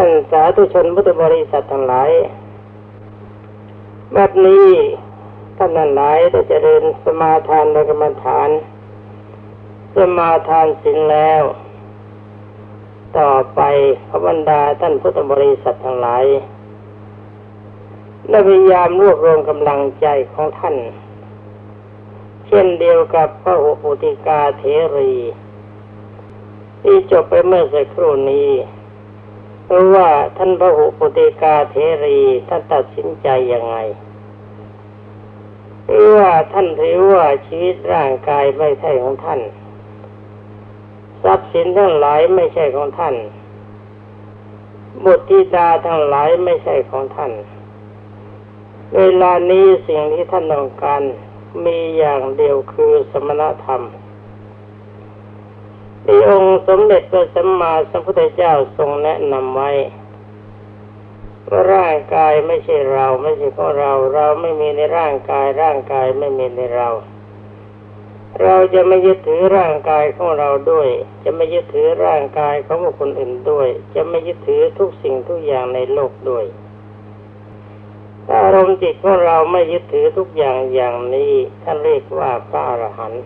ท่านสาธุชนพุทธบริษัททั้งหลายบัดนี้ท่านนั้นหลายได้เจริญสมาทานในกรรมฐาน สมาทานศีลแล้ว ต่อไปพระบรรดาท่านพุทธบริษัททั้งหลายได้พยายามรวบรวมกำลังใจของท่าน เช่นเดียวกับพระหุปุติกาเทรี ที่จบไปเมื่อสักครู่นี้ เพราะว่าท่านพระหุปติกาเทรีท่านตัดสินใจยังไงหรือว่าท่านถือว่าชีวิตร่างกายไม่ใช่ของท่าน ทรัพย์สินทั้งหลายไม่ใช่ของท่านบุตรธิดาทั้งหลายไม่ใช่ของท่าน เวลานี้สิ่งที่ท่านต้องการมีอย่างเดียวคือสมณธรรม ที่องค์สมเด็จพระสัมมาสัมพุทธเจ้าทรงแนะนำไว้ว่าร่างกายไม่ใช่เรา ไม่ใช่ของเรา เราไม่มีในร่างกาย ร่างกายไม่มีในเรา เราจะไม่ยึดถือร่างกายของเราด้วย จะไม่ยึดถือร่างกายของบุคคลอื่นด้วย จะไม่ยึดถือทุกสิ่งทุกอย่างในโลกด้วยถ้าอารมณ์จิตของเราไม่ยึดถือทุกอย่างอย่างนี้ท่านเรียกว่าพระอรหันต์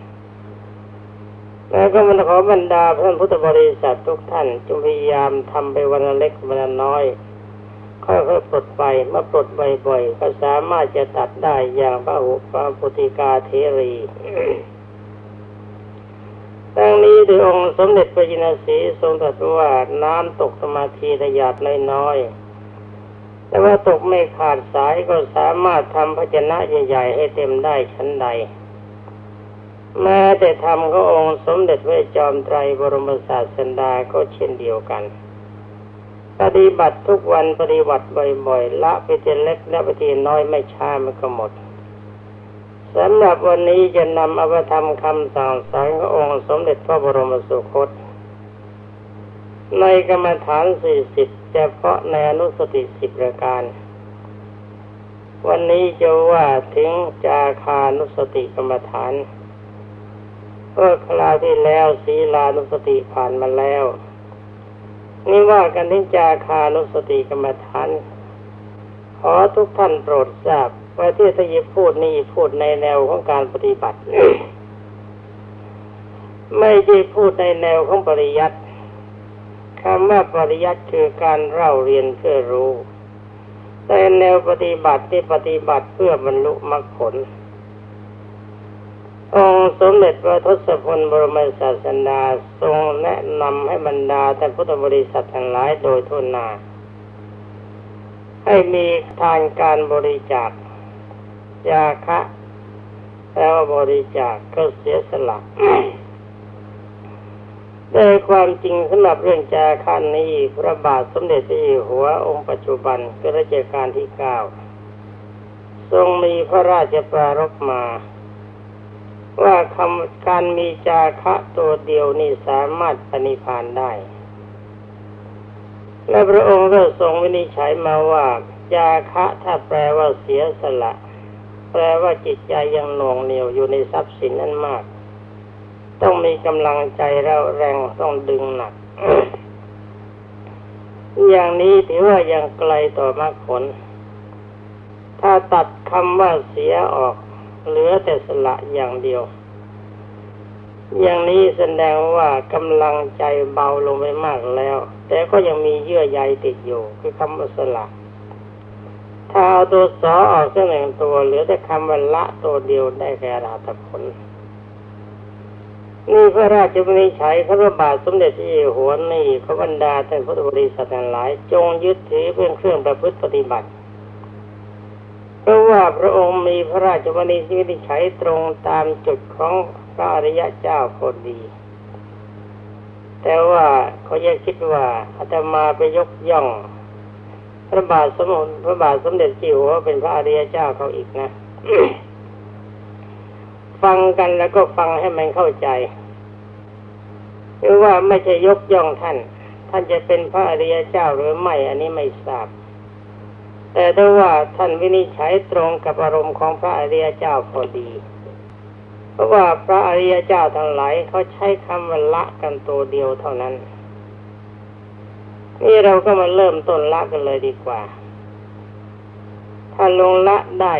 แล้วก็มันขอบรรดาท่านพุทธบริษัททุกท่านจงพยายามทำไปวันเล็กวันน้อยค่อยๆปลดไปเมื่อปลดบ่อยๆก็สามารถจะตัดได้อย่างพระหุปปุติกาเทรีดังนี้โดยองค์สมเด็จพระจินสีทรงตรัสว่าน้ำตกสมาธิระยาดน้อยๆแต่ว่าตกไม่ขาดสายก็สามารถทำภาชนะใหญ่ๆให้เต็มได้ชั้นใด แม้แต่ทำก็องค์สมเด็จพระจอมไตรบรมศาสดาก็เช่นเดียวกัน ปฏิบัติทุกวันปฏิบัติบ่อยๆ ละไปทีเล็กและไปทีน้อยไม่ช้ามันก็หมดสำหรับวันนี้จะนำอภิธรรมคำสั่งสอนขององค์สมเด็จพระบรมสุคต ในกรรมฐานสี่สิบเฉพาะในอนุสติสิบประการ วันนี้จะว่าถึงจาคานุสติกรรมฐาน เมื่อคราวที่แล้วศีลานุสติผ่านมาแล้ว นี่ว่ากันทิจาคานุสติกรรมฐานขอทุกท่านโปรดทราบว่าที่ทยิพูดนี่พูดในแนวของการปฏิบัติ ไม่ใช่พูดในแนวของปริยัติคำว่าปริยัติคือการเล่าเรียนเพื่อรู้ แต่แนวปฏิบัติที่ปฏิบัติเพื่อบรรลุมรรคผล องสมเด็จพระทศพลบรมศาสดาทรงแนะนำให้บรรดาท่านพุทธบริษัททั้งหลายโดยทุนนา ให้มีทานการบริจาคยาคะแล้วบริจาคก็เสียสละโดยความจริงสำหรับเรื่องจาคันนี้พระบาทสมเด็จพระเจ้าหัวองค์ปัจจุบันก็รัชกาลที่เก้าทรงมีพระราชปรารภมา ว่าคำการมีจาคะตัวเดียวนี่สามารถปณิพานได้ และพระองค์ก็ทรงวินิจฉัยมาว่า จาคะถ้าแปลว่าเสียสละ แปลว่าจิตใจยังหน่วงเหนียวอยู่ในทรัพย์สินนั้นมาก ต้องมีกำลังใจแล้วแรงต้องดึงหนัก อย่างนี้ถือว่ายังไกลต่อมรรคผล ถ้าตัดคำว่าเสียออก เหลือแต่สละอย่างเดียว อย่างนี้แสดงว่ากำลังใจเบาลงไปมากแล้ว แต่ก็ยังมีเยื่อใยติดอยู่ คือคำว่าสละถ้าเอาตัวสอออกสักหนึ่งตัวเหลือแต่คำว่าละตัวเดียวได้แก่ราตผลนี่พระราชบริชัยพระบาทสมเด็จพระเจ้าหัวนี่พระบรรดาท่านพุทธบริษัททั้งหลาย จงยึดถือเป็นเครื่องประพฤติปฏิบัติ เพราะว่าพระองค์มีพระราชวณิชิวิชัยตรงตามจุดของพระอริยะเจ้าพอดี แต่ว่าเขาแยกคิดว่าอาตมาไปยกย่อง พระบาทสมเด็จพระบาทสมเด็จจิ๋วว่าเป็นพระอริยเจ้าเขาอีกนะ ฟังกันแล้วก็ฟังให้มันเข้าใจหรือว่าไม่ใช่ยกย่องท่าน ท่านจะเป็นพระอริยเจ้าหรือไม่ อันนี้ไม่ทราบ แต่ถ้าว่าท่านวินิจฉัยตรงกับอารมณ์ของพระอริยเจ้าพอดี เพราะว่าพระอริยเจ้าทั้งหลายเขาใช้คำว่าละกันตัวเดียวเท่านั้น นี่เราก็มาเริ่มต้นละกันเลยดีกว่า ถ้าลงละได้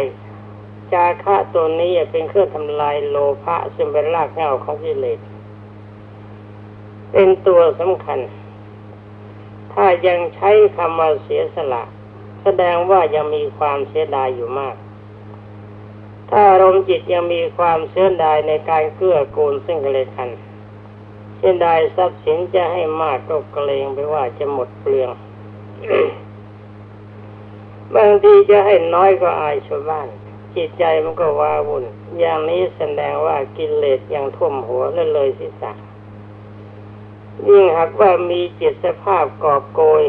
จาคะตัวนี้เป็นเครื่องทำลายโลภะซึ่งเป็นรากเหง้าของกิเลสเป็นตัวสำคัญ ถ้ายังใช้คำว่าเสียสละ แสดงว่ายังมีความเสียดายอยู่มาก ถ้าอารมณ์จิตยังมีความเสียดายในการเกื้อกูลซึ่งกันและกันเสียดายทรัพย์สินจะให้มากก็เกรงไปว่าจะหมดเปลืองบางทีจะให้น้อยก็อายชาวบ้าน จิตใจมันก็ว้าวุ่น อย่างนี้แสดงว่ากิเลสยังท่วมหัวและเลยศีรษะยิ่งหากว่ามีจิตสภาพกอบโกย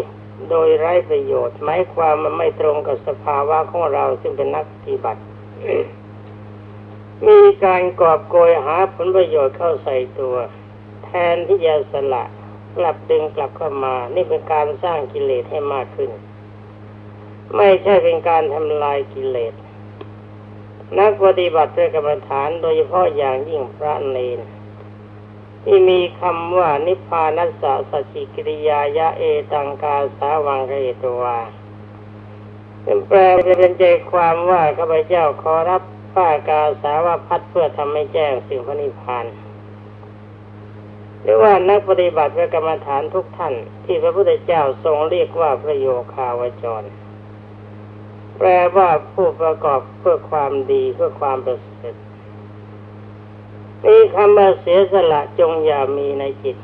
โดยไร้ประโยชน์หมายความมันไม่ตรงกับสภาวะของเราซึ่งเป็นนักปฏิบัติ มีการกอบโกยหาผลประโยชน์เข้าใส่ตัว แทนที่จะสละกลับดึงกลับเข้ามา นี่เป็นการสร้างกิเลสให้มากขึ้น ไม่ใช่เป็นการทำลายกิเลส นักปฏิบัติเพื่อกรรมฐานโดยเฉพาะอย่างยิ่งพระเนน ที่มีคำว่านิพพานัสสะสจิกิริยายะเอตังกาสาวังเกตวาเป็นแปลเป็นใจความว่าข้าพเจ้าขอรับผ้ากาสาวพัดเพื่อทำให้แจ้งสิ่งพระนิพพานหรือว่านักปฏิบัติเพื่อกรรมฐานทุกท่าน ที่พระพุทธเจ้าทรงเรียกว่าพระโยคาวจร แปลว่าผู้ประกอบเพื่อความดีเพื่อความประเสริฐ คำว่าเสียสละจงอย่ามีในจิต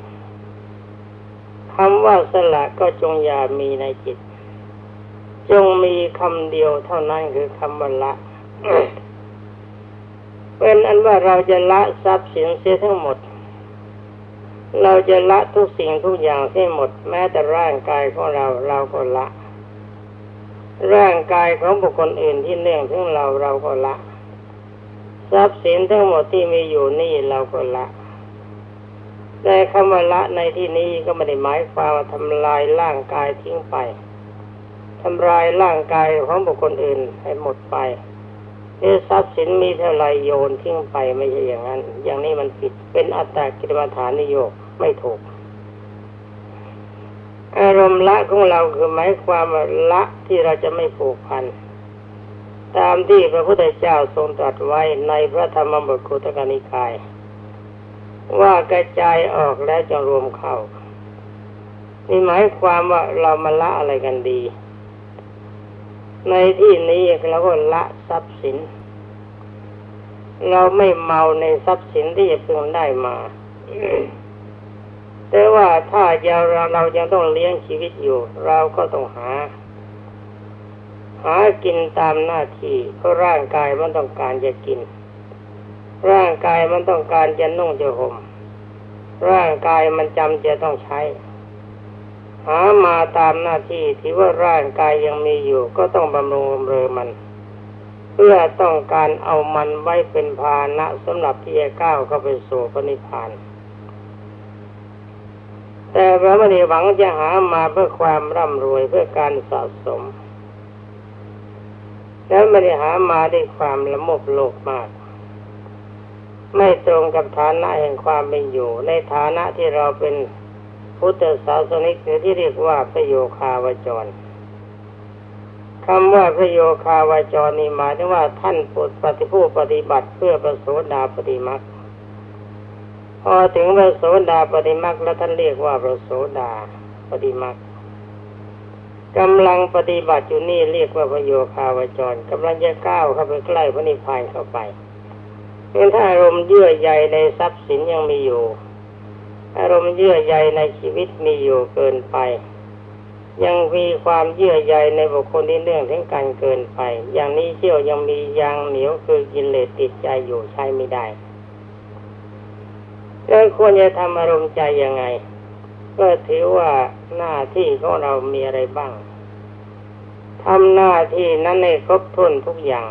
คำว่าสละก็จงอย่ามีในจิต จงมีคำเดียวเท่านั้นคือคำว่าละเป็นอันว่าเราจะละทรัพย์สินเสียทั้งหมด เราจะละทุกสิ่งทุกอย่างเสียหมด แม้แต่ร่างกายของเราเราก็ละ ร่างกายของบุคคลอื่นที่เนื่องถึงเราเราก็ละ ทรัพย์สินทั้งหมดที่มีอยู่นี่เราก็ละแต่คำว่าละในที่นี้ก็ไม่ได้หมายความว่าทำลายร่างกายทิ้งไปทำลายร่างกายของบุคคลอื่นให้หมดไปเอทรัพย์สินมีเท่าไรโยนทิ้งไปไม่ใช่อย่างนั้น อย่างนี้มันผิดเป็นอัตตากิรมฐานนิโยกไม่ถูก อารมณ์ละของเราคือหมายความว่าละที่เราจะไม่ผูกพัน ตามที่พระพุทธเจ้าทรงตรัสไว้ในพระธรรมบทคุตกานิกาย ว่ากระจายออกแล้วจะรวมเข้านี่หมายความว่าเรามาละอะไรกันดี ในที่นี้เราก็ละทรัพย์สิน เราไม่เมาในทรัพย์สินที่จะเพิ่งได้มา แต่ว่าถ้าเราเรายังต้องเลี้ยงชีวิตอยู่ เราก็ต้องหา หากินตามหน้าที่เพราะร่างกายมันต้องการจะกิน ร่างกายมันต้องการจะนุ่งจะห่มร่างกายมันจำจะต้องใช้ หามาตามหน้าที่ที่ว่าร่างกายยังมีอยู่ ก็ต้องบำรุงบำเรอมัน เพื่อต้องการเอามันไว้เป็นภาณะสำหรับที่จะก้าวเข้าไปสู่พระนิพพานแต่พระมณีหวังจะหามาเพื่อความร่ำรวยเพื่อการสะสม แล้วไม่ได้หามาด้วยความละโมบโลภมาก ไม่ตรงกับฐานะแห่งความเป็นอยู่ ในฐานะที่เราเป็นพุทธศาสนิกหรือที่เรียกว่าพระโยคาวจรคำว่าพระโยคาวจรนี่หมายถึงว่าท่านปฏิผู้ปฏิบัติเพื่อประโสดาปฏิมักพอถึงพระโสดาปฏิมักแล้วท่านเรียกว่าพระโสดาปฏิมัก กำลังปฏิบัติอยู่นี่เรียกว่าพโยคาวจรกำลังจะก้าวเข้าไปใกล้พระนิพพานเข้าไปเพียงถ้าอารมณ์เยื่อใยในทรัพย์สินยังมีอยู่ อารมณ์เยื่อใยในชีวิตมีอยู่เกินไป ยังมีความเยื่อใยในบุคคลที่เรื่องถึงการเกินไป อย่างนี้เชี่ยวยังมียางเหนียวคือกินเลสติดใจอยู่ใช้ไม่ได้แล้วควรจะทำอารมณ์ใจยังไง ก็ถือว่าหน้าที่ของเรามีอะไรบ้างทำหน้าที่นั้นในครบถ้วนทุกอย่าง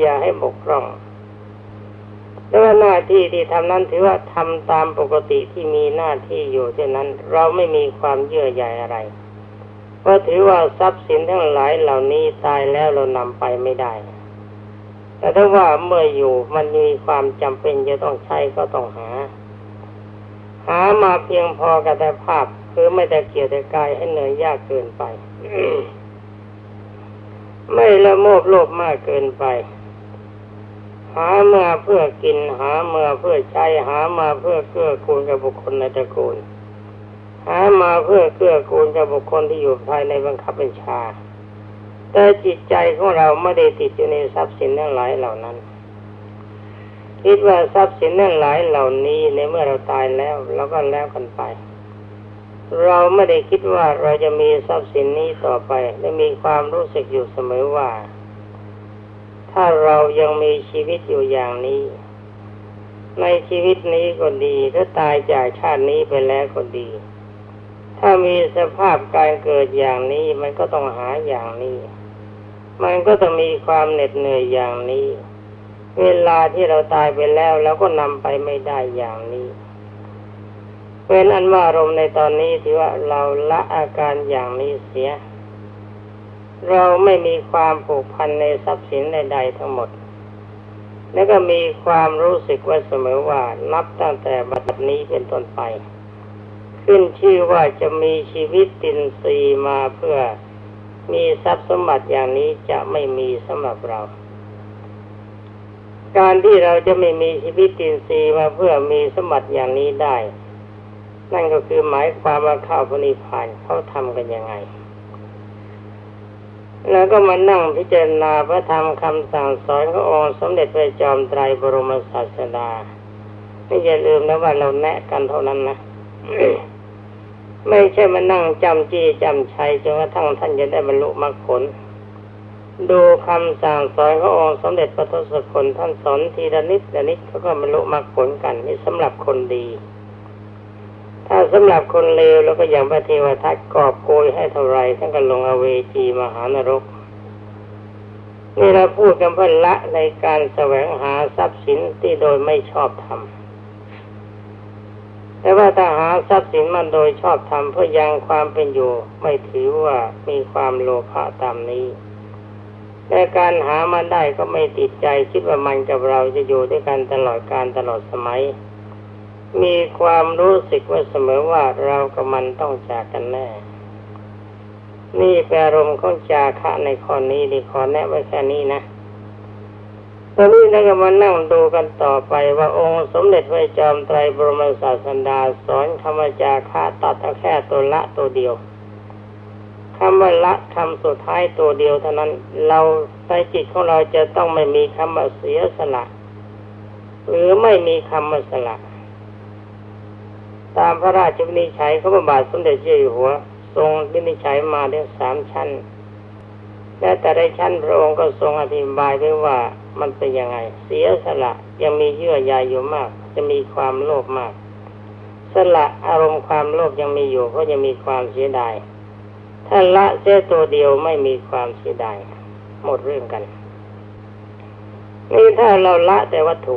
อย่าให้บกพร่องแล้วหน้าที่ที่ทำนั้นถือว่าทำตามปกติที่มีหน้าที่อยู่เท่านั้น เราไม่มีความเยื่อใยอะไรเพราะถือว่าทรัพย์สินทั้งหลายเหล่านี้ตายแล้วเรานำไปไม่ได้ แต่ถ้าว่าเมื่ออยู่มันมีความจำเป็นจะต้องใช้ก็ต้องหา หามาเพียงพอกระแต่ภาพ คือไม่แต่เกี่ยรติกายให้เหนื่อยยากเกินไป ไม่ละโมบโลภมากเกินไป หามาเพื่อกิน หามาเพื่อใช้หามาเพื่อเกื้อกูลกับบุคคลในตระกูล หามาเพื่อเกื้อกูลกับบุคคลที่อยู่ภายในบังคับบัญชา แต่จิตใจของเราไม่ได้ติดอยู่ในทรัพย์สินทั้งหลายเหล่านั้น คิดว่าทรัพย์สินทั้งหลายเหล่านี้ในเมื่อเราตายแล้วเราก็แล้วกันไป เราไม่ได้คิดว่าเราจะมีทรัพย์สินนี้ต่อไปและมีความรู้สึกอยู่เสมอว่า ถ้าเรายังมีชีวิตอยู่อย่างนี้ ในชีวิตนี้ก็ดีถ้าตายจากชาตินี้ไปแล้วก็ดี ถ้ามีสภาพการเกิดอย่างนี้มันก็ต้องหาอย่างนี้ มันก็ต้องมีความเหน็ดเหนื่อยอย่างนี้ เวลาที่เราตายไปแล้วเราก็นำไปไม่ได้อย่างนี้เป็นอันว่าอารมณ์ในตอนนี้ที่ว่าเราละอาการอย่างนี้เสีย เราไม่มีความผูกพันในทรัพย์สินใดๆทั้งหมด แล้วก็มีความรู้สึกว่าเสมอว่านับตั้งแต่บัดนี้เป็นต้นไป ขึ้นชื่อว่าจะมีชีวิตตินซีมาเพื่อมีทรัพย์สมบัติอย่างนี้จะไม่มีสำหรับเรา การที่เราจะไม่มีชีวิตตินซีมาเพื่อมีสมบัติอย่างนี้ได้ นั่นก็คือหมายความว่าเข้าพนิพานเขาทำกันยังไง แล้วก็มานั่งพิจารณาพระธรรมคำสั่งสอนขององค์สมเด็จพระจอมไตรบรมศาสดาไม่อย่าลืมนะว่าเราแนะกันเท่านั้นนะไม่ใช่มานั่งจำจี้จำชัยจนกระทั่งท่านจะได้บรรลุมรรคผล ดูคำสั่งสอนขององค์สมเด็จพระทศพลท่านสอนทีละนิดละนิดเขาก็บรรลุมรรคผลกันนี่สำหรับคนดี ถ้าสำหรับคนเลวแล้วก็อย่างพระเทวทัตกอบโกยให้เท่าไรท่านก็ลงอเวจีมหานรกนี่เราพูดกันเพื่อละในการแสวงหาทรัพย์สินที่โดยไม่ชอบทำแต่ว่าถ้าหาทรัพย์สินมันโดยชอบทำเพื่อยังความเป็นอยู่ ไม่ถือว่ามีความโลภะตามนี้ แต่การหามาได้ก็ไม่ติดใจคิดว่ามันกับเราจะอยู่ด้วยกันตลอดการตลอดสมัย มีความรู้สึกว่าเสมอว่าเรากับมันต้องจากกันแน่ นี่แปลอารมของจาคะในข้อนี้ดีขอแนะไว้แค่นี้นะตอนนี้เราก็มานั่งดูกันต่อไปว่าองค์สมเด็จพระจอมไตรบรมศาสดาสอนคำว่าจาคะตัดเอาแค่ตัวละตัวเดียว คำว่าละคำสุดท้ายตัวเดียวเท่านั้น เราในจิตของเราจะต้องไม่มีคำว่าเสียสละ หรือไม่มีคำว่าสละ ตามพระราชวินิจฉัยของพระบาทสมเด็จเจ้าอยู่หัว ทรงวินิจฉัยมาได้สามชั้น และแต่ละชั้นพระองค์ก็ทรงอธิบายไว้ว่ามันเป็นยังไง เสียสละยังมีเยื่อใยอยู่มาก จะมีความโลภมาก สละอารมณ์ความโลภยังมีอยู่ก็ยังมีความเสียดาย ถ้าละเสียตัวเดียวไม่มีความเสียดายหมดเรื่องกัน นี่ถ้าเราละแต่วัตถุ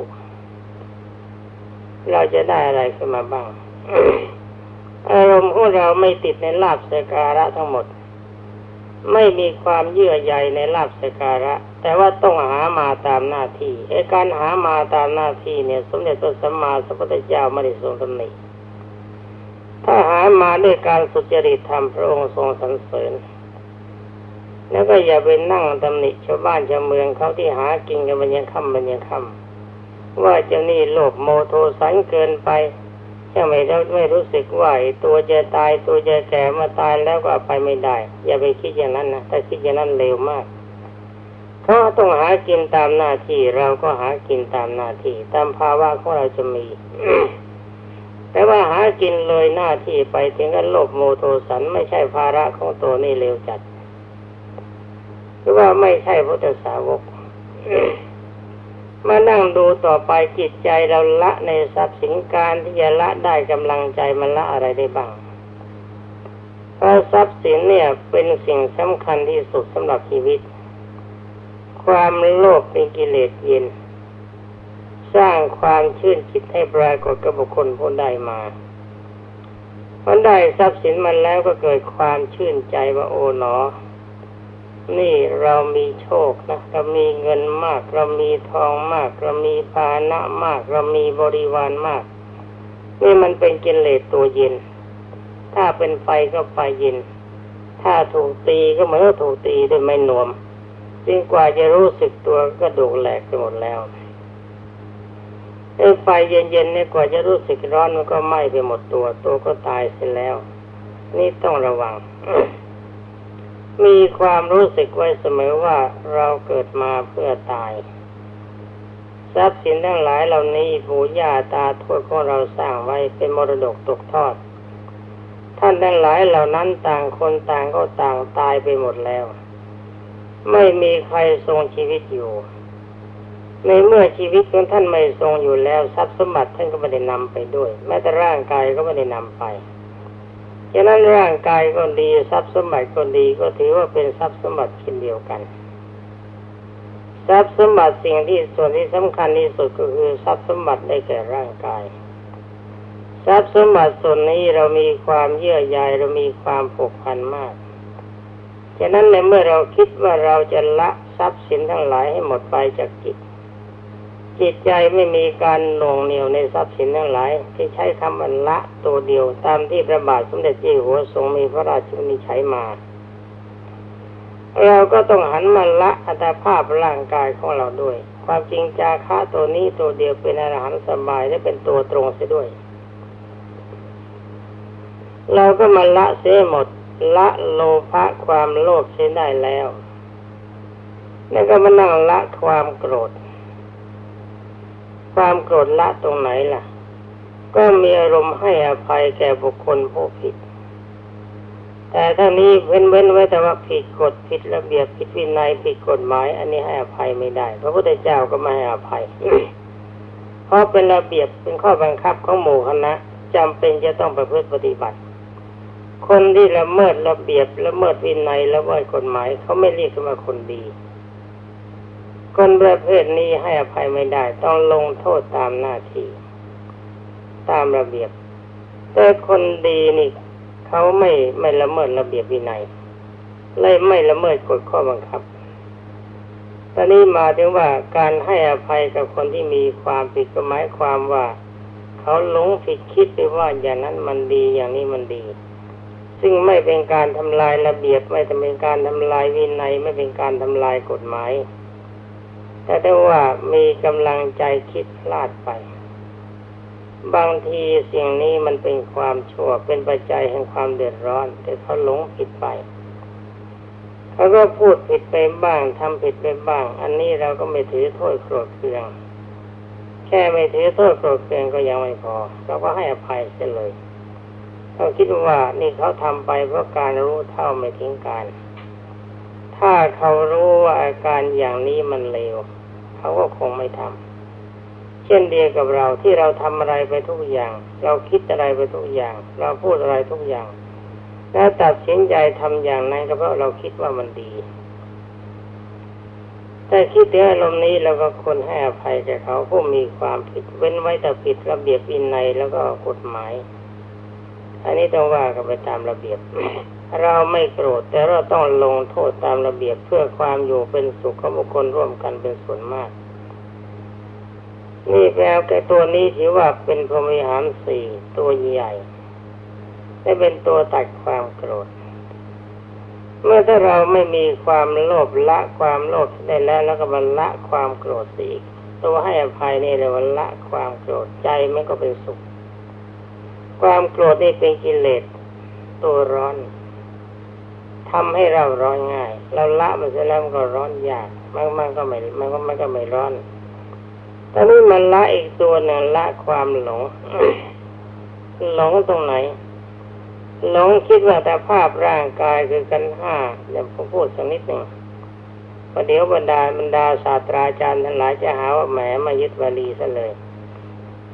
เราจะได้อะไรขึ้นมาบ้าง อารมณ์ของเราไม่ติดในลาบสการะทั้งหมด ไม่มีความเยื่อใยในลาบสการะ แต่ว่าต้องหามาตามหน้าที่ไอ้การหามาตามหน้าที่เนี่ย สมเด็จพระสัมมาสัมพุทธเจ้าไม่ได้ทรงตำหนิ ถ้าหามาด้วยการสุจริตธรรมพระองค์ทรงสรรเสริญ แล้วก็อย่าไปนั่งตำหนิชาวบ้านชาวเมืองเขาที่หากินกันบันยังค่ำบันยังค่ำว่าเจ้านี่โลภโมโทสันเกินไปจะไม่เราไม่รู้สึกว่าตัวจะตายตัวจะแก่มาตายแล้วก็ไปไม่ได้ อย่าไปคิดอย่างนั้นนะถ้าคิดอย่างนั้นเร็วมากเขาต้องหากินตามหน้าที่เราก็หากินตามหน้าที่ ตามภาวะของเราจะมี แต่ว่าหากินเลยหน้าที่ไปถึงกับโลภโมโทสันไม่ใช่ภาระของตัวนี่เร็วจัดคือว่าไม่ใช่พุทธสาวก มานั่งดูต่อไปจิตใจเราละในทรัพย์สินการที่จะละได้กำลังใจมันละอะไรได้บ้างเพราะทรัพย์สินเนี่ยเป็นสิ่งสำคัญที่สุดสำหรับชีวิต ความโลภเป็นกิเลสเย็น สร้างความชื่นจิตให้ปรากฏกับบุคคลผู้ได้มามันได้ทรัพย์สินมันแล้วก็เกิดความชื่นใจว่าโอ๋หนอ นี่เรามีโชคนะเรามีเงินมาก เรามีทองมาก เรามีภาณะมาก เรามีบริวารมาก นี่มันเป็นกิเลสตัวเย็น ถ้าเป็นไฟก็ไฟเย็น ถ้าถูกตีก็เหมือนถูกตีด้วยไม้นวมจึงกว่าจะรู้สึกตัวก็ดูแหลกไปหมดแล้ว ไอ้ไฟเย็นๆเนี่ยกว่าจะรู้สึกร้อนมันก็ไหม้ไปหมดตัว ตัวก็ตายเสียแล้ว นี่ต้องระวัง มีความรู้สึกไว้เสมอว่าเราเกิดมาเพื่อตาย ทรัพย์สินทั้งหลายเหล่านี้ปู่ย่าตาทวดของเราสร้างไว้เป็นมรดกตกทอด ท่านทั้งหลายเหล่านั้นต่างคนต่างก็ต่างตายไปหมดแล้ว ไม่มีใครทรงชีวิตอยู่ ในเมื่อชีวิตของท่านไม่ทรงอยู่แล้วทรัพย์สมบัติท่านก็ไม่ได้นำไปด้วย แม้แต่ร่างกายก็ไม่ได้นำไปฉะนั้นร่างกายก็ดีทรัพย์สมบัติก็ดีก็ถือว่าเป็นทรัพย์สมบัติชิ้นเดียวกันทรัพย์สมบัติสิ่งที่ส่วนที่สำคัญที่สุดก็คือทรัพย์สมบัติได้แก่ร่างกาย ทรัพย์สมบัติส่วนนี้เรามีความเยื่อใยเรามีความผูกพันมากฉะนั้นในเมื่อเราคิดว่าเราจะละทรัพย์สินทั้งหลายให้หมดไปจากจิต จิตใจไม่มีการหน่วงเหนียวในทรัพย์สินทั้งหลาย ที่ใช้คำว่าละตัวเดียวตามที่พระบาทสมเด็จเจ้าอยู่หัวทรงมีพระราชวินิจฉัยมา เราก็ต้องหันมาละอัตภาพร่างกายของเราด้วย ความจริงจาคะตัวนี้ตัวเดียวเป็นอรหันต์สบายและเป็นตัวตรงเสียด้วย เราก็มาละเสียหมด ละโลภะความโลภเสียได้แล้ว แล้วก็มานั่งละความโกรธ ความโกรธละตรงไหนล่ะ ก็มีอารมณ์ให้อภัยแก่บุคคลผู้ผิด แต่ถ้านี้เว้นเว้นไว้แต่ว่าผิดกฎผิดระเบียบผิดวินัยผิดกฎหมาย อันนี้ให้อภัยไม่ได้ พระพุทธเจ้าก็ไม่ให้อภัย เพราะเป็นระเบียบเป็นข้อบังคับของหมู่คณะจำเป็นจะต้องประพฤติปฏิบัติ คนที่ละเมิดระเบียบละเมิดวินัยละเมิดกฎหมายเขาไม่เรียกว่าคนดี คนประเภทนี้ให้อภัยไม่ได้ ต้องลงโทษตามหน้าที่ ตามระเบียบ แต่คนดีนี่เขาไม่ไม่ละเมิดระเบียบวินัยเลยไม่ละเมิดกฎข้อบังคับ ตอนนี้มาถึงว่าการให้อภัยกับคนที่มีความผิดก็หมายความว่า เขาหลงผิดคิดไปว่าอย่างนั้นมันดีอย่างนี้มันดี ซึ่งไม่เป็นการทำลายระเบียบไม่เป็นการทำลายวินัย ไม่เป็นการทำลายกฎหมาย แต่ได้ว่ามีกำลังใจคิดพลาดไป บางทีสิ่งนี้มันเป็นความชั่วเป็นปัจจัยแห่งความเดือดร้อน แต่เขาหลงผิดไปเขาก็พูดผิดไปบ้างทำผิดไปบ้าง อันนี้เราก็ไม่ถือโทษโกรธเคือง แค่ไม่ถือโทษโกรธเคืองก็ยังไม่พอเราก็ให้อภัยเสียเลยเขาคิดว่านี่เขาทำไปเพราะการรู้เท่าไม่ถึงการถ้าเขารู้ว่าอาการอย่างนี้มันเลว เขาก็คงไม่ทำเช่นเดียวกับเราที่เราทำอะไรไปทุกอย่าง เราคิดอะไรไปทุกอย่าง เราพูดอะไรทุกอย่าง แล้วตัดสินใจทำอย่างนั้นก็เพราะเราคิดว่ามันดี แต่คิดถึงอารมณ์นี้เราก็ควรให้อภัยแก่เขาผู้มีความผิดเว้นไว้แต่ผิดระเบียบวินัยแล้วก็กฎหมาย อันนี้ต้องว่ากันไปตามระเบียบ เราไม่โกรธแต่เราต้องลงโทษตามระเบียบเพื่อความอยู่เป็นสุขของบุคคลร่วมกันเป็นส่วนมาก นี่แปลแก่ตัวนี้ถือว่าเป็นพรหมิหารสี่ตัวใหญ่และเป็นตัวตัดความโกรธ เมื่อถ้าเราไม่มีความโลภละความโลภได้แล้วแล้วก็มาละความโกรธอีกตัวให้อภัยนี่เลยว่าละความโกรธใจมันก็เป็นสุข ความโกรธนี่เป็นกิเลสตัวร้อน ทำให้เราร้อนง่าย เราละมันเสร็จแล้วมันก็ร้อนยากมันมันก็ไม่มันก็มันก็ไม่ร้อนตอนนี้มันละอีกตัวหนึ่งละความหลงหลงตรงไหนหลงคิดว่าแต่ภาพร่างกายคือกันห้าเดี๋ยวผมพูดสักนิดหนึ่งประเดี๋ยวบรรดาบรรดาศาสตราจารย์ทั้งหลายจะหาว่าแหมมายึดวลีซะเลย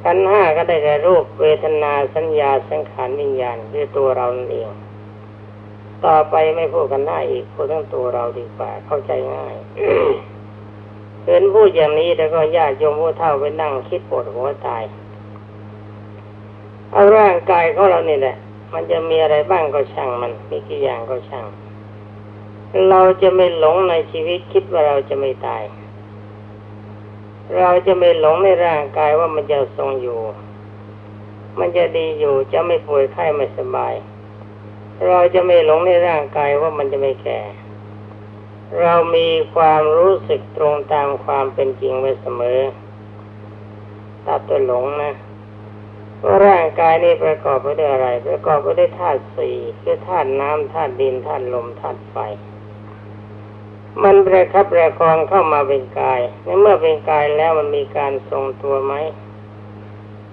ขันห้าก็ได้แก่รูปเวทนาสัญญาสังขารวิญญาณคือตัวเราเอง ต่อไปไม่พูดกันหน้าอีกพูดทั้งตัวเราดีกว่า เข้าใจง่ายเห็นพูดอย่างนี้แล้วก็ญาติโยมผู้เฒ่าไปนั่งคิดปวดหัวตายเอาร่างกายของเรานี่แหละ มันจะมีอะไรบ้างก็ช่างมัน มีกี่อย่างก็ช่าง เราจะไม่หลงในชีวิตคิดว่าเราจะไม่ตาย เราจะไม่หลงในร่างกายว่ามันจะทรงอยู่ มันจะดีอยู่จะไม่ป่วยไข้ไม่สบาย เราจะไม่หลงในร่างกายว่ามันจะไม่แก่ เรามีความรู้สึกตรงตามความเป็นจริงไว้เสมอตัดตัวหลงนะว่าร่างกายนี้ประกอบไปด้วยอะไร ประกอบไปด้วยธาตุสี่คือธาตุน้ำธาตุดินธาตุลมธาตุไฟ มันประคับประคองเข้ามาเป็นกายในเมื่อเป็นกายแล้วมันมีการทรงตัวไหม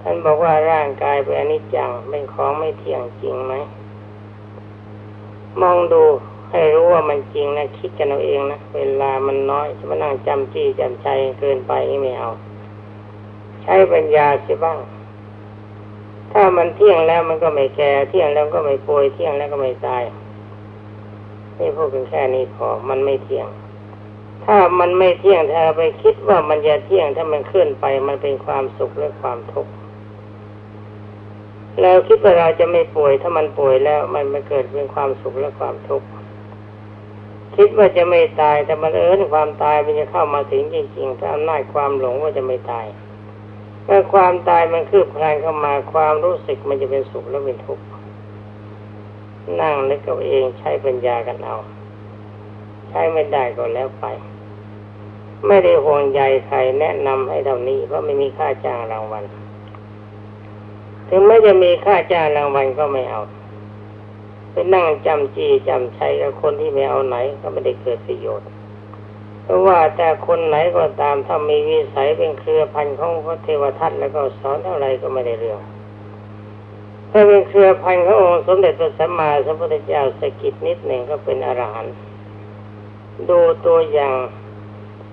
ท่านบอกว่าร่างกายเป็นอนิจจังเป็นของไม่เที่ยงจริงไหม มองดูให้รู้ว่ามันจริงนะ คิดกันเอาเองนะ เวลามันน้อยจะมานั่งจำจี้จำใจเกินไปไม่เอา ใช้ปัญญาสิบ้าง ถ้ามันเที่ยงแล้วมันก็ไม่แก่ เที่ยงแล้วก็ไม่ป่วย เที่ยงแล้วก็ไม่ตายนี่พูดกันแค่นี้พอ มันไม่เที่ยง ถ้ามันไม่เที่ยงถ้าไปคิดว่ามันจะเที่ยง ถ้ามันเคลื่อนไป มันเป็นความสุขหรือความทุกข์ แล้วคิดว่าเราจะไม่ป่วย ถ้ามันป่วยแล้ว มันมาเกิดเป็นความสุขและความทุกข์คิดว่าจะไม่ตายแต่มันเอิญความตายมันจะเข้ามาถึงจริงๆถ้าอำนาจความหลงว่าจะไม่ตายเมื่อความตายมันคืบคลานเข้ามาความรู้สึกมันจะเป็นสุขและเป็นทุกข์นั่งนึกเอาเองใช้ปัญญากันเอาใช้ไม่ได้ก็แล้วไป ไม่ได้ห่วงใยใครแนะนำให้เท่านี้เพราะไม่มีค่าจ้างรางวัล ถึงแม้จะมีค่าจ้างรางวัลก็ไม่เอาไปนั่งจำจีจำชัยกับคนที่ไม่เอาไหนก็ไม่ได้เกิดประโยชน์ เพราะว่าแต่คนไหนก็ตามถ้ามีวิสัยเป็นเครือพันธุ์ของพระเทวทัตแล้วก็สอนเท่าไรก็ไม่ได้เรื่องถ้าเป็นเครือพันธุ์ขององค์สมเด็จพระสัมมาสัมพุทธเจ้าสกิดนิดหนึ่งก็เป็นอรหันต์ดูตัวอย่าง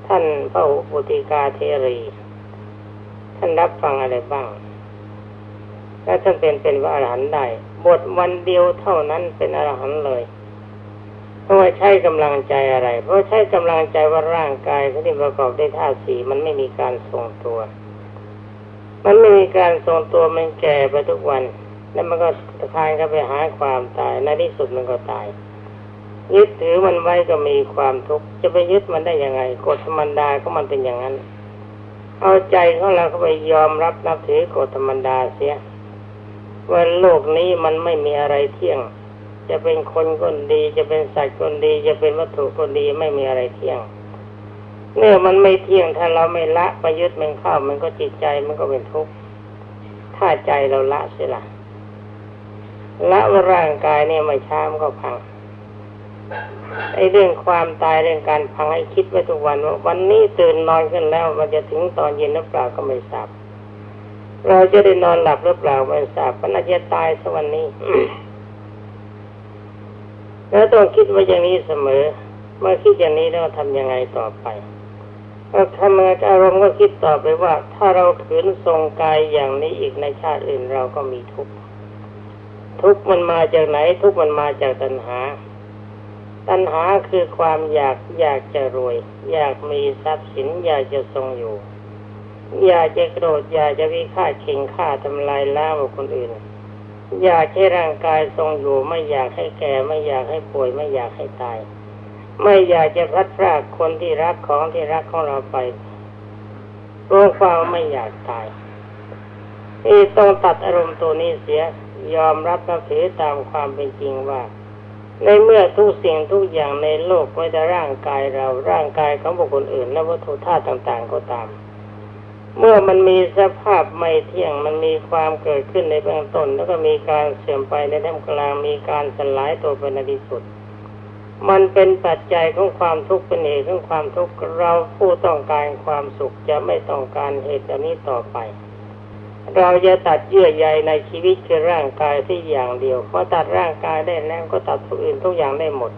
ท่านพระอุติกาเทรี ท่านรับฟังอะไรบ้าง แล้วท่านเป็นเป็นพระอรหันต์ได้บทวันเดียวเท่านั้นเป็นอรหันต์เลยเพราะว่าใช้กำลังใจอะไร เพราะใช้กำลังใจว่าร่างกายเขาที่ประกอบด้วยธาตุสีมันไม่มีการทรงตัว มันไม่มีการทรงตัวมันแก่ไปทุกวัน แล้วมันก็ทายก็ไปหาความตายในที่สุดมันก็ตาย ยึดถือมันไว้ก็มีความทุกข์จะไปยึดมันได้ยังไงกฎธรรมดาก็มันเป็นอย่างนั้น เอาใจของเราเข้าไปยอมรับนับถือกฎธรรมดาเสีย ว่าโลกนี้มันไม่มีอะไรเที่ยง จะเป็นคนก็ดี จะเป็นสัตว์ก็ดี จะเป็นวัตถุก็ดีไม่มีอะไรเที่ยงเมื่อมันไม่เที่ยงถ้าเราไม่ละไปยึดมันเข้ามันก็จิตใจมันก็เป็นทุกข์ถ้าใจเราละเสียละละว่าร่างกายเนี่ยไม่ช้ามันก็พังไอ้เรื่องความตายเรื่องการพังให้คิดไว้ทุกวันว่าวันนี้ตื่นนอนขึ้นแล้ว มันจะถึงตอนเย็นหรือเปล่าก็ไม่ทราบ เราจะได้นอนหลับหรือเปล่าไม่ทราบก็น่าจะตายสักวันนี้แล้วต้องคิดไว้อย่างนี้เสมอ เมื่อคิดอย่างนี้แล้วทำยังไงต่อไปก็ทำงานอารมณ์ก็คิดต่อไปว่า ถ้าเราขืนทรงกายอย่างนี้อีกในชาติอื่นเราก็มีทุกข์ทุกข์มันมาจากไหน ทุกข์มันมาจากตัณหา ตัณหาคือความอยากอยากจะรวย อยากมีทรัพย์สินอยากจะทรงอยู่ อยากจะโกรธอยากจะวิฆาตเข่งฆ่าทำลายล้างคนอื่น อยากให้ร่างกายทรงอยู่ไม่อยากให้แก่ไม่อยากให้ป่วยไม่อยากให้ตาย ไม่อยากจะพัดพรากคนที่รักของที่รักของเราไปรู้ความไม่อยากตายนี่ต้องตัดอารมณ์ตัวนี้เสีย ยอมรับนับถือตามความเป็นจริงว่า ในเมื่อทุกสิ่งทุกอย่างในโลกไม่แต่ร่างกายเราร่างกายของบุคคลอื่น และวัตถุธาตุต่าง ๆ ก็ตาม เมื่อมันมีสภาพไม่เที่ยง มันมีความเกิดขึ้นในเบื้องต้น แล้วก็มีการเสื่อมไปในท่ามกลาง มีการสลายตัวไปในที่สุด มันเป็นปัจจัยของความทุกข์เป็นเหตุของความทุกข์ เราผู้ต้องการความสุขจะไม่ต้องการเหตุนนี้ต่อไป เราจะตัดเยื่อใยในชีวิตคือร่างกายที่อย่างเดียวพอตัดร่างกายได้แล้วก็ตัดทุกอื่นทุกอย่างได้หมด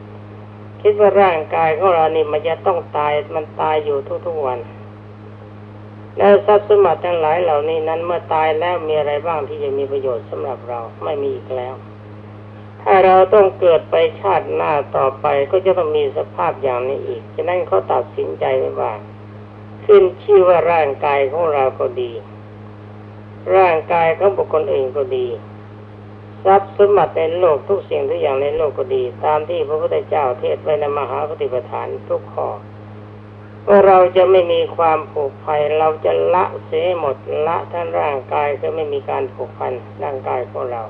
คิดว่าร่างกายของเรานี่มันจะต้องตาย มันตายอยู่ทุกๆวัน แล้วทรัพย์สมบัติทั้งหลายเหล่านี้นั้นเมื่อตายแล้วมีอะไรบ้างที่จะมีประโยชน์สำหรับเราไม่มีอีกแล้ว ถ้าเราต้องเกิดไปชาติหน้าต่อไปก็จะต้องมีสภาพอย่างนี้อีกฉะนั้นเขาตัดสินใจไว้ว่าขึ้นชื่อว่าร่างกายของเราก็ดี ร่างกายของบุคคลอื่นก็ดีทรัพย์สมบัติในโลกทุกสิ่งทุกอย่างในโลกก็ดี ตามที่พระพุทธเจ้าเทศไว้ในมหาปฏิปทานทุกข้อ เราจะไม่มีความผูกพันเราจะละเสียหมดละทั้งร่างกายก็ไม่มีการผูกพันร่างกายของเรา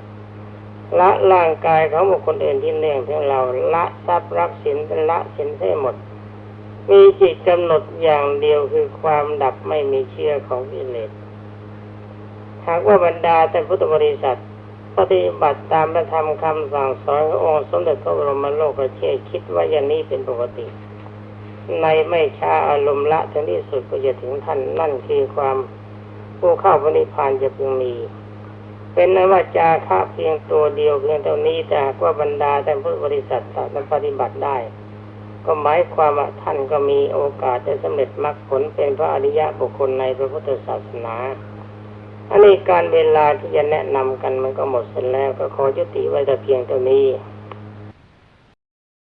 ละร่างกายของบุคคลอื่นที่เนื่องถึงเราละทรัพย์รักสินละสินให้หมด มีจิตกำหนดอย่างเดียวคือความดับไม่มีเชื่อของกิเลสหากว่าบรรดาแต่พุทธบริษัทปฏิบัติตามพระธรรมคำสั่งสอนขององค์สมเด็จพระบรมโลกเชษคิดว่าอย่างนี้เป็นปกติ ในไม่ช้าอารมณ์ละถึงที่สุดก็จะถึงท่านนั่นคือความผู้เข้าพระนิพพานจะพึงมี เป็นนว่าจาคะเพียงตัวเดียวเพียงเท่านี้แต่หากว่าบรรดาแต่พุทธบริษัทสามารถปฏิบัติได้ ก็หมายความว่าท่านก็มีโอกาสจะสำเร็จมรรคผลเป็นพระอริยะบุคคลในพระพุทธศาสนาอันนี้การเวลาที่จะแนะนำกันมันก็หมดเสร็จแล้วก็ขอยุติไว้แต่เพียงเท่านี้